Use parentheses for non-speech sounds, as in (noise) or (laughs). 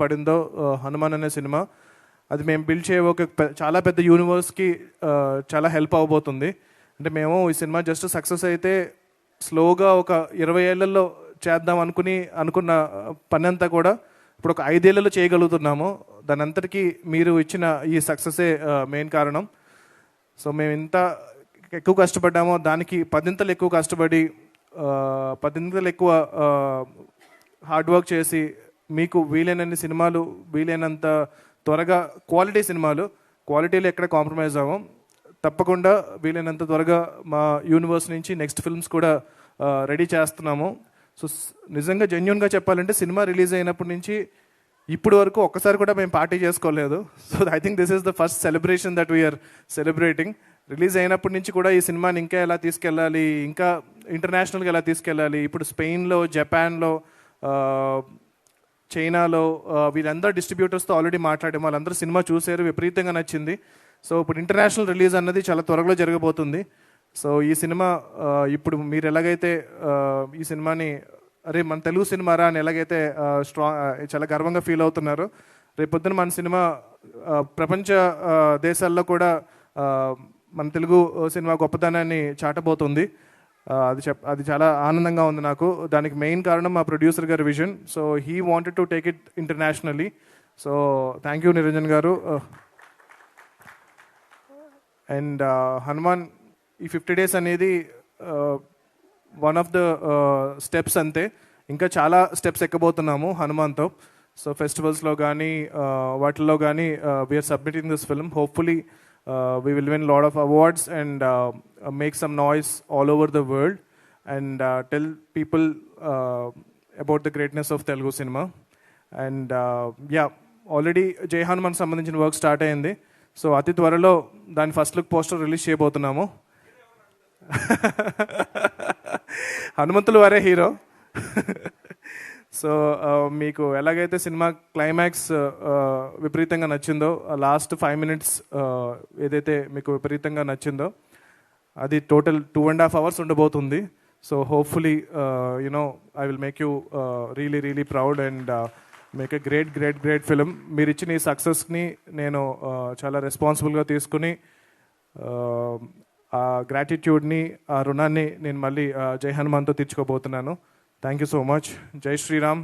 పడిందో హనుమాన్ అనే సినిమా అది మేము బిల్డ్ చేయ ఒక చాలా పెద్ద యూనివర్స్కి చాలా హెల్ప్ అవబోతుంది. అంటే మేము ఈ సినిమా జస్ట్ సక్సెస్ అయితే స్లోగా ఒక ఇరవై ఏళ్ళలో చేద్దాం అనుకుని అనుకున్న పని అంతా కూడా ఇప్పుడు ఒక ఐదేళ్ళలో చేయగలుగుతున్నాము. దాని అంతటికీ మీరు ఇచ్చిన ఈ సక్సెసే మెయిన్ కారణం. సో మేము ఇంత ఎక్కువ కష్టపడ్డామో దానికి పదింతలు ఎక్కువ కష్టపడి పదింతలు ఎక్కువ హార్డ్ వర్క్ చేసి మీకు వీలైనన్ని సినిమాలు వీలైనంత త్వరగా క్వాలిటీ సినిమాలు క్వాలిటీలో ఎక్కడ కాంప్రమైజ్ అవ్వం. తప్పకుండా వీలైనంత త్వరగా మా యూనివర్స్ నుంచి నెక్స్ట్ ఫిల్మ్స్ కూడా రెడీ చేస్తున్నాము. సో నిజంగా జెన్యున్గా చెప్పాలంటే సినిమా రిలీజ్ అయినప్పటి నుంచి ఇప్పుడు వరకు ఒక్కసారి కూడా మేము పార్టీ చేసుకోలేదు. So I think this is the first celebration that we are celebrating release అయినప్పటి నుంచి కూడా ఈ సినిమాని ఇంకా ఎలా తీసుకెళ్ళాలి ఇంకా ఇంటర్నేషనల్గా ఎలా తీసుకెళ్ళాలి ఇప్పుడు స్పెయిన్లో జపాన్లో చైనాలో వీళ్ళందరూ డిస్ట్రిబ్యూటర్స్తో ఆల్రెడీ మాట్లాడాము. వాళ్ళందరూ సినిమా చూశారు విపరీతంగా నచ్చింది. సో ఇప్పుడు ఇంటర్నేషనల్ రిలీజ్ అన్నది చాలా త్వరలో జరగబోతుంది. సో ఈ సినిమా ఇప్పుడు మీరు ఎలాగైతే ఈ సినిమాని అరే మన తెలుగు సినిమా రా అని ఎలాగైతే స్ట్రాంగ్ చాలా గర్వంగా ఫీల్ అవుతున్నారు రేపొద్దున మన సినిమా ప్రపంచ దేశాల్లో కూడా మన తెలుగు సినిమా గొప్పతనాన్ని చాటబోతుంది. అది చెప్ అది చాలా ఆనందంగా ఉంది నాకు. దానికి మెయిన్ కారణం మా ప్రొడ్యూసర్ గారి vision. So he wanted to take it internationally. So thank you Niranjan గారు. అండ్ హనుమాన్ ఈ ఫిఫ్టీ డేస్ అనేది వన్ ఆఫ్ ద స్టెప్స్ అంతే. ఇంకా చాలా స్టెప్స్ ఎక్కబోతున్నాము హనుమాన్తో. సో ఫెస్టివల్స్లో కానీ వాటిల్లో కానీ we are submitting this film hopefully we will win lot of awards and make some noise all over the world and tell people about the greatness of Telugu cinema and yeah already Jai Hanuman సంబంధించిన work start అయింది. So అతి త్వరలో దాని first look poster release చేయబోతున్నాము. (laughs) హనుమంతులు వారే hero so మీకు ఎలాగైతే cinema climax విపరీతంగా నచ్చిందో లాస్ట్ ఫైవ్ మినిట్స్ ఏదైతే మీకు విపరీతంగా నచ్చిందో అది total two and half hours ఉండబోతుంది. So hopefully you know I will make you really really proud and make a great great great film మీరు ఇచ్చిన ఈ సక్సెస్ని నేను చాలా రెస్పాన్సిబుల్గా తీసుకుని ఆ గ్రాటిట్యూడ్ని ఆ రుణాన్ని నేను మళ్ళీ జై హనుమాన్తో తీర్చుకోబోతున్నాను. థ్యాంక్ యూ సో మచ్ జై శ్రీరామ్